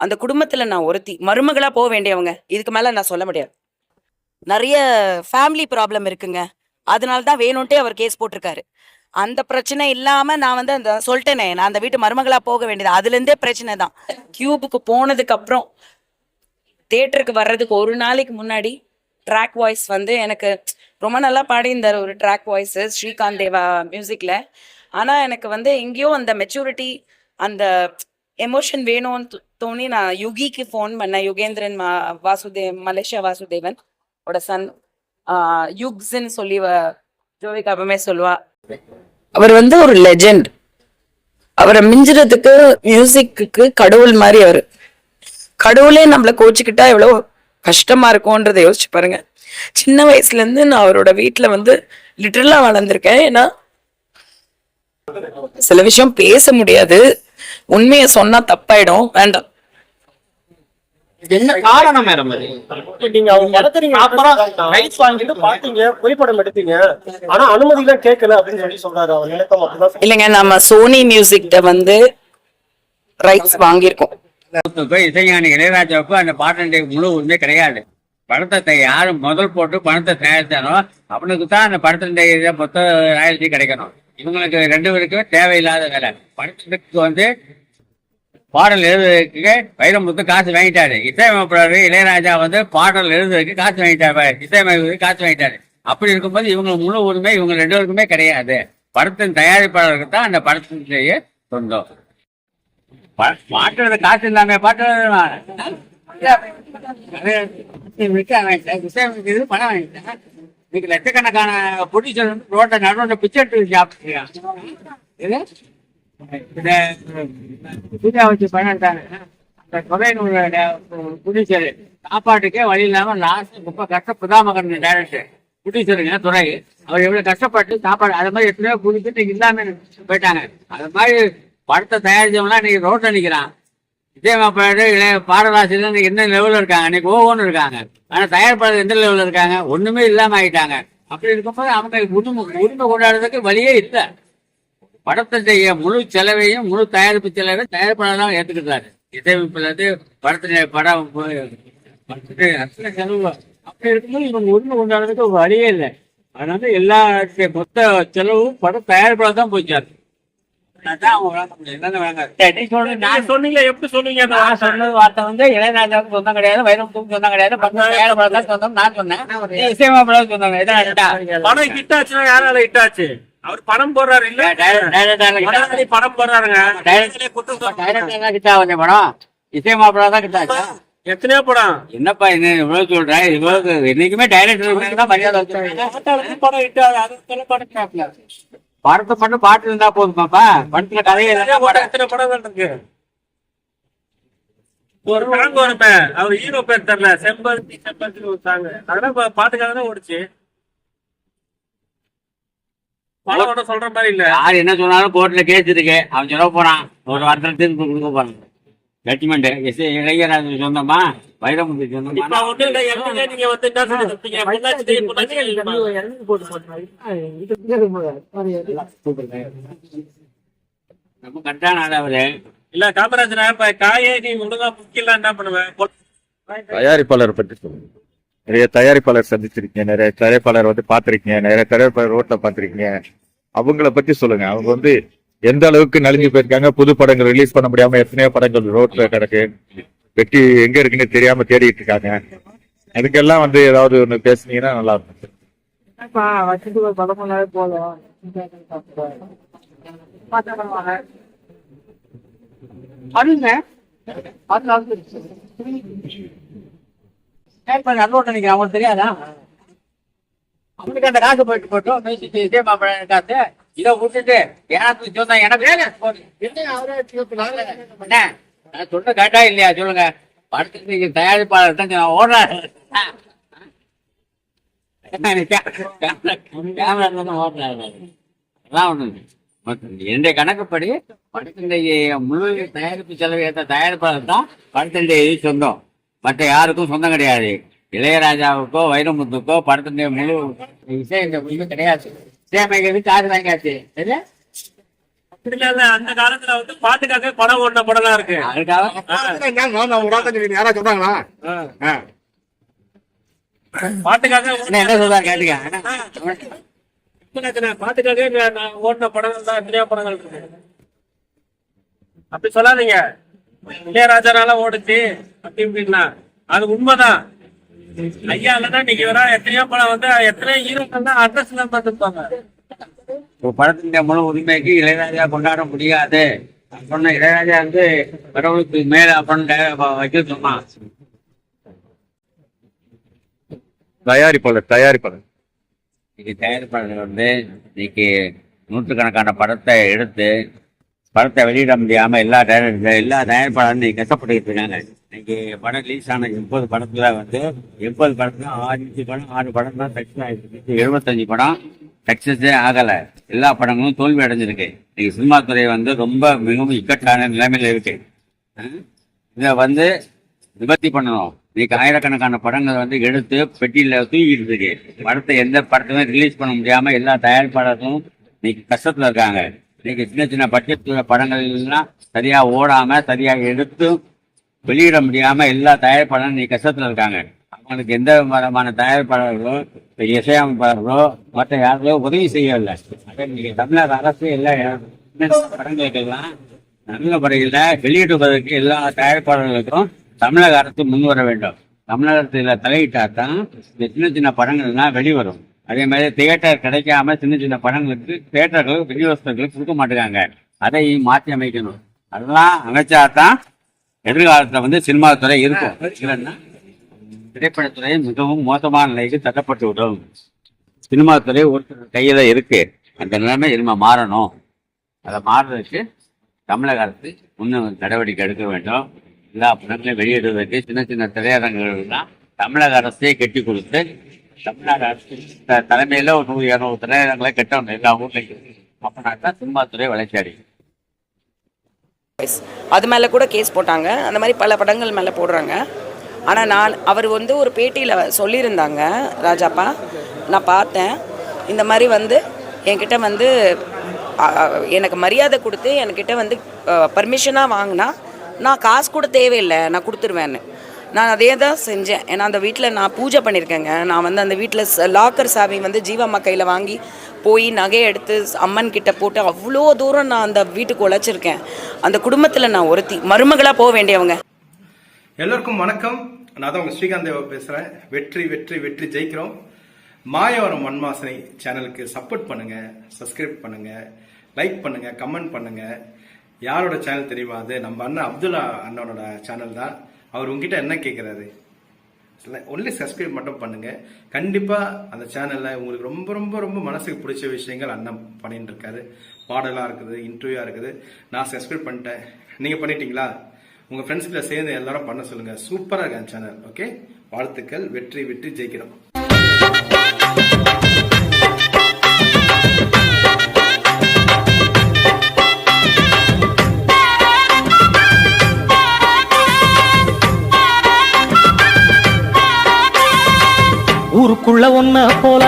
அந்த குடும்பத்துல நான் ஒருத்தி மருமகளா போக வேண்டியவங்க. இதுக்கு மேல நான் சொல்ல முடியாது. நிறைய ஃபேமிலி ப்ராப்ளம் இருக்குங்க. அதனால தான் வேணும்ட்டே அவர் கேஸ் போட்டிருக்காரு. அந்த பிரச்சனை இல்லாம நான் வந்து அந்த சொல்லிட்டேனே நான் அந்த வீட்டு மருமகளா போக வேண்டியது. அதுல இருந்தே பிரச்சனை தான். கியூபுக்கு போனதுக்கு அப்புறம் தேட்டருக்கு வர்றதுக்கு ஒரு நாளைக்கு முன்னாடி ட்ராக் வாய்ஸ் வந்து எனக்கு ரொம்ப நல்லா பாடியிருந்தார் ஒரு ட்ராக் வாய்ஸு ஸ்ரீகாந்த் தேவா மியூசிக்கில் ஆனால் எனக்கு வந்து எங்கேயோ அந்த மெச்சூரிட்டி அந்த எமோஷன் வேணும்னு தோணி நான் யுகிக்கு ஃபோன் பண்ணேன். யுகேந்திரன் மா வாசுதேவ் மலேசியா வாசுதேவன் ஓட சன் யுக்ஸ்ன்னு சொல்லி வ- ஜோவிகா எப்பவுமே சொல்லுவா. அவர் வந்து ஒரு லெஜெண்ட் அவரை மிஞ்சுறதுக்கு மியூசிக்கு கடவுள் மாதிரி அவர். கடவுளே நம்மள கோச்சிக்கிட்டா எவ்வளோ கஷ்டமா இருக்கும்ன்றதை யோசிச்சு பாருங்க. சின்ன வயசுல இருந்து நான் அவரோட வீட்டில் வந்து லிட்டரலா வளர்ந்துருக்கேன். ஏன்னா சில விஷயம் பேச முடியாது. உண்மையை சொன்னா தப்பாயிடும். வேண்டாம். என்ன காரணம் மேடம் அது? நீங்க அவங்க படத்தை நீங்க அப்புறம் ரைட்ஸ் வாங்கிட்டு பாத்தீங்க புகைப்படம் எடுத்தீங்க. ஆனா அனுமதி எல்லாம் கேட்கல அப்படின்னு சொல்லி சொல்றாரு அவர். நினைத்த மட்டும்தான் இல்லைங்க நம்ம சோனி மியூசிக்கிட்ட வந்து ரைட்ஸ் வாங்கியிருக்கோம். போய் இசைஞானி இளையராஜாவுக்கு அந்த பாட்டுடைய முழு உரிமை கிடையாது. படத்தை யாரு முதல் போட்டு பணத்தை தயாரித்தானோ அவனுக்கு தான் அந்த படத்தினுடைய மொத்த ராயல்ட்டி கிடைக்கணும். இவங்களுக்கு ரெண்டு பேருக்குமே தேவையில்லாத வேலை. படத்துக்கு வந்து பாடல் எழுதுறதுக்கு வைரமுத்து காசு வாங்கிட்டாரு. இசையமைப்பாளர் இளையராஜா வந்து பாடல் எழுதுறதுக்கு காசு வாங்கிட்டாரு. இசையமைப்பு காசு வாங்கிட்டாரு. அப்படி இருக்கும்போது இவங்க முழு உரிமை இவங்க ரெண்டு பேருக்குமே கிடையாது. படத்தின் தயாரிப்பாளருக்கு தான் அந்த படத்தினுடைய சொந்தம். பாட்டுறது காசு இல்லாம பாட்டு இது பணம் வாங்கிட்டேன் இன்னைக்கு லட்சக்கணக்கான ப்ரொடியூசர் ரோட்டை நடுவில் பிச்சை எடுத்து சாப்பிட்டுருக்காங்க. இது வச்சு அந்த சாப்பாட்டுக்கே வழி இல்லாம லாஸ்ட் ரொம்ப கஷ்டப்படாம புதாமகன் டேரக்டர் ப்ரொடியூசருங்க துறை அவர் எவ்வளவு கஷ்டப்பட்டு சாப்பாடு அது மாதிரி எத்தனையோ குடிச்சிட்டு இல்லாம போயிட்டாங்க அது மாதிரி படத்தை தயாரிச்சவங்களாம் இன்னைக்கு ரோட்ல நிக்கிறான் விஜயமாப்பாடு இளைய பாடலாசிரியர் இன்னைக்கு என்ன லெவல்ல இருக்காங்க இன்னைக்கு ஓவோன்னு இருக்காங்க ஆனா தயாரிப்பாளர் எந்த லெவல்ல இருக்காங்க ஒண்ணுமே இல்லாம ஆயிட்டாங்க அப்படி இருக்கும்போது அவங்க உரிமை உரிமை கொண்டாடுறதுக்கு வழியே இல்லை படத்தினுடைய முழு செலவையும் முழு தயாரிப்பு செலவையும் தயாரிப்பாளர் தான் ஏத்துக்கிட்டாரு இசையமைப்புல இருந்து படத்தினுடைய படம் அத்தனை செலவு அப்படி இருக்கும்போது இவங்க உரிமை கொண்டாடுறதுக்கு ஒரு வழியே இல்லை. அதனால எல்லா மொத்த செலவும் படம் தயாரிப்பாளர் தான் போச்சாரு சொன்னீங்க? சொன்னீங்க இளையராஜாவுக்கு சொந்தம் கிடையாது வைரமுத்துக்கு சொந்தம் கிடையாது சொந்தம் நான் சொன்னேன். இசையமைப்பாளர் ரெண்டா? படம் ஹிட் ஆச்சுன்னா யாரால ஹிட் ஆச்சு? அவர் பணம் போடுறாரு இல்ல? டைரக்டர் படம் போடுறாருங்க. டைரக்டர் தான் படம் இசையமைப்பாளர் தான் கிட்ட ஆச்சா? எத்தனையோ படம். என்னப்பா என்ன இவ்வளவு சொல்ற? இவ்வளவு என்னைக்குமே டைரக்டர் தான் மரியாதை. படம் ஆகுது அது படம் படத்தை மட்டும் பாட்டு இருந்தா போதுமாப்பா படத்துல கதையை எத்தனை படம் இருக்கு. ஒரு சாங் வருமே அவர் ஹீரோ பேர் தெரியல. செம்பருத்தி செம்பருத்தி ஒரு சாங் அதெல்லாம் பாட்டுக்காக தான் ஓடிச்சு. படத்தோட சொல்ற மாதிரி இல்ல. யார் என்ன சொன்னாலும் கோர்ட்ல கேஸ் இருக்கு. அவன் சொல்ல போறான். ஒரு வாரத்துல தீர்ப்பு கொடுக்க போறான். ஜட்ஜ்மெண்ட் எஸ் இளையராஜா சொந்தமா? வைரமுத்து இப்ப சொந்தமா நீங்க வந்து ரொம்ப கரெக்டான ஆள் அவரு. இல்ல காமராஜனா இப்ப காயே நீ ஒழுங்கா முக்கியம் என்ன பண்ணுவேன் தயாரிப்பாளர் பற்றி சொல்லுங்க. நிறைய தயாரிப்பாளர் சந்திச்சிருக்கீங்க நிறைய தயாரிப்பாளர் வந்து பார்த்துருக்கீங்க நிறைய தயாரிப்பாளர் ரோட்ல பார்த்துருக்கீங்க. அவங்கள பத்தி சொல்லுங்க. அவங்க வந்து எந்த அளவுக்கு நலிஞ்சு போயிருக்காங்க புது படங்கள் ரிலீஸ் பண்ண முடியாம எத்தனையோ படங்கள் ரோட்ல கிடக்கு வெட்டி எங்க இருக்குன்னு தெரியாம தேடிட்டு இருக்காங்க. அதுக்கெல்லாம் வந்து ஏதாவது ஒண்ணு பேசுனீங்கன்னா நல்லா இருக்கும். போதும். அதுங்க நல்லோட்ட நிக்கிறேன் அவங்களுக்கு தெரியாதா? அவனுக்கு அந்த காசு போயிட்டு போட்டோம் பேசிட்டு இதே மாப்பிள்ளை காசு இதை விட்டுட்டு எனக்கு சொன்னா எனக்கு சொல்ற கேட்டா இல்லையா? சொல்லுங்க. படத்துக்கு நீங்க தயாரிப்பாளர் தான் நான் ஓடுறாரு. என்னுடைய கணக்குப்படி படத்தினுடைய முழு தயாரிப்பு செலவு ஏற்ற தயாரிப்பாளர் தான் படத்தினுடைய சொந்தம். மற்ற யாருக்கும் சொந்தம் கிடையாது. இளையராஜாவுக்கோ வைரமுத்துக்கோ படத்தினுடைய முழு இசை இந்த முழு கிடையாது. இசையமைக்கிறது காசு வாங்கியாச்சு. சரியா அந்த காலத்துல வந்து பாட்டுக்காக படம் ஓடின படம்லாம் இருக்கு. அதுக்காக? யாரா சொன்னாங்களா பாட்டுக்காக என்ன என்ன சொல்றா கேட்டுக்க. பாட்டுக்காக ஓடின படங்கள் தான் படங்கள் இருக்கு. அப்படி சொல்லாதீங்க. இளையராஜனால ஓடுச்சு அப்படி இப்படின்னா அது உண்மைதான். ஐயா இல்லைன்னா நீங்க வர எத்தனையோ படம் வந்து எத்தனையோ ஹீரோக்கள் தான் அட்ரஸ்ல பார்த்துருப்பாங்க. ஒரு படத்தின் முழு உரிமைக்கு இளையராஜா கொண்டாட முடியாது. சொன்ன இளையராஜா வந்து கடவுளுக்கு மேல அப்படின்னு வைக்க சொன்னான் தயாரிப்பாளர் தயாரிப்பாளர். இன்னைக்கு தயாரிப்பாளர்கள் வந்து இன்னைக்கு நூற்றுக்கணக்கான படத்தை எடுத்து படத்தை வெளியிட முடியாம எல்லா தயாரிப்பு எல்லா தயாரிப்பாளரும் இன்னைக்கு கஷ்டப்பட்டுக்கிட்டு இருக்காங்க. இன்னைக்கு படம் ரிலீஸ் ஆன எண்பது படத்துல வந்து எண்பது படத்துல ஆறு அஞ்சு படம் ஆறு படம் தான் சக்சஸ் ஆயிருக்கு. எழுபத்தஞ்சு படம் சக்சஸே ஆகல. எல்லா படங்களும் தோல்வி அடைஞ்சிருக்கு. இன்னைக்கு சினிமா துறை வந்து ரொம்ப மிகவும் இக்கட்டான நிலைமையில இருக்கு. இதை வந்து நிவர்த்தி பண்ணணும். இன்னைக்கு ஆயிரக்கணக்கான படங்கள் வந்து எடுத்து பெட்டியில தூக்கிட்டு இருக்கு. படத்தை எந்த படத்தையுமே ரிலீஸ் பண்ண முடியாம எல்லா தயாரிப்பாளர்களும் இன்னைக்கு கஷ்டத்துல இருக்காங்க. இன்னைக்கு சின்ன சின்ன பட்ஜெட் படங்கள் எல்லாம் ஓடாமல் சரியாக எடுத்து வெளியிட முடியாம எல்லா தயாரிப்பாளரும் இன்னைக்கு கஷ்டத்தில் இருக்காங்க. அவங்களுக்கு எந்த விதமான தயாரிப்பாளர்களோ இசையமைப்பாளர்களோ மற்ற யாரோ உதவி செய்யவில்லை. அதே இன்னைக்கு தமிழக அரசு எல்லா படங்களுக்கெல்லாம் நல்ல முறையில் வெளியிடுவதற்கு எல்லா தயாரிப்பாளர்களுக்கும் தமிழக அரசு முன் வர வேண்டும். தமிழகத்தில் தலையிட்டா தான் இந்த சின்ன சின்ன படங்கள்லாம் வெளிவரும். அதே மாதிரி தியேட்டர் கிடைக்காம சின்ன சின்ன படங்களுக்கு தியேட்டர்களுக்கு விநியோகஸ்தர்களுக்கு கொடுக்க மாட்டேங்காங்க அதை மாற்றி அமைக்கணும். அதெல்லாம் அமைச்சா தான் எதிர்காலத்தில் வந்து சினிமா துறை இருக்கும். இல்லைன்னா திரைப்படத்துறை மிகவும் மோசமான நிலைக்கு தட்டப்பட்டு விடும். சினிமா துறை ஒருத்தர் கையில் இருக்கு. அந்த நிலைமை இனிமே மாறணும். அதை மாறுறதுக்கு தமிழக அரசு இன்னும் நடவடிக்கை எடுக்க வேண்டும். எல்லா படங்களையும் வெளியிடுவதற்கு சின்ன சின்ன திரையரங்குகள்லாம் தமிழக அரசே கட்டி கொடுத்து தமிழ்நாடு அரசு தலைமையில ஒரு நூறு இரநூறு திரையரங்களை கட்டணும் எல்லா ஊர்லையும் அப்படின்னா தான் சினிமா துறை வளர்ச்சி அடையும் அது மேலே கூட கேஸ் போட்டாங்க. அந்த மாதிரி பல படங்கள் மேலே போடுறாங்க. ஆனால் நான் அவர் வந்து ஒரு பேட்டியில் சொல்லியிருந்தாங்க ராஜாப்பா நான் பார்த்தேன். இந்த மாதிரி வந்து என்கிட்ட வந்து எனக்கு மரியாதை கொடுத்து என்கிட்ட வந்து பர்மிஷனாக வாங்கினா நான் காசு கூட தேவையில்லை நான் கொடுத்துருவேன்னு. நான் அதே தான் செஞ்சேன். ஏன்னா அந்த வீட்டில் நான் பூஜை பண்ணியிருக்கேங்க நான் வந்து அந்த வீட்டில் லாக்கர் சாவி வந்து ஜீவம்மா கையில் வாங்கி போய் நகையை எடுத்து அம்மன் கிட்ட போட்டு அவ்வளோ தூரம் நான் அந்த வீட்டுக்கு உழைச்சிருக்கேன். அந்த குடும்பத்தில் நான் ஒருத்தி மருமகளாக போக வேண்டியவங்க. எல்லோருக்கும் வணக்கம். நான் தான் உங்கள் ஸ்ரீகாந்த் தேவா பேசுகிறேன் வெற்றி வெற்றி வெற்றி ஜெயிக்கிறோம். மாயவரம் மண்வாசனை சேனலுக்கு சப்போர்ட் பண்ணுங்கள் சப்ஸ்கிரைப் பண்ணுங்கள் லைக் பண்ணுங்கள் கமெண்ட் பண்ணுங்கள் யாரோட சேனல் தெரியுமா அது? நம்ம அண்ணன் அப்துல்லா அண்ணனோட சேனல் தான். அவர் உங்ககிட்ட என்ன கேட்குறாரு ஒன்லி சப்ஸ்கிரைப் மட்டும் பண்ணுங்க. கண்டிப்பா அந்த சேனல்ல உங்களுக்கு ரொம்ப ரொம்ப ரொம்ப மனசுக்கு பிடிச்ச விஷயங்கள் அண்ணன் பண்ணிட்டு இருக்காரு. பாடலா இருக்குது இன்டர்வியூவா இருக்குது. நான் சப்ஸ்கிரைப் பண்ணிட்டேன். நீங்க பண்ணிட்டீங்களா? உங்க ஃப்ரெண்ட்ஸ்கிட்ட சேர்ந்து எல்லாரும் பண்ண சொல்லுங்க. சூப்பரா இருக்கு அந்த சேனல் ஓகே வாழ்த்துக்கள் வெற்றி வெற்றி ஜெயிக்கிறோம். ஊருக்குள்ள ஒன்ன போல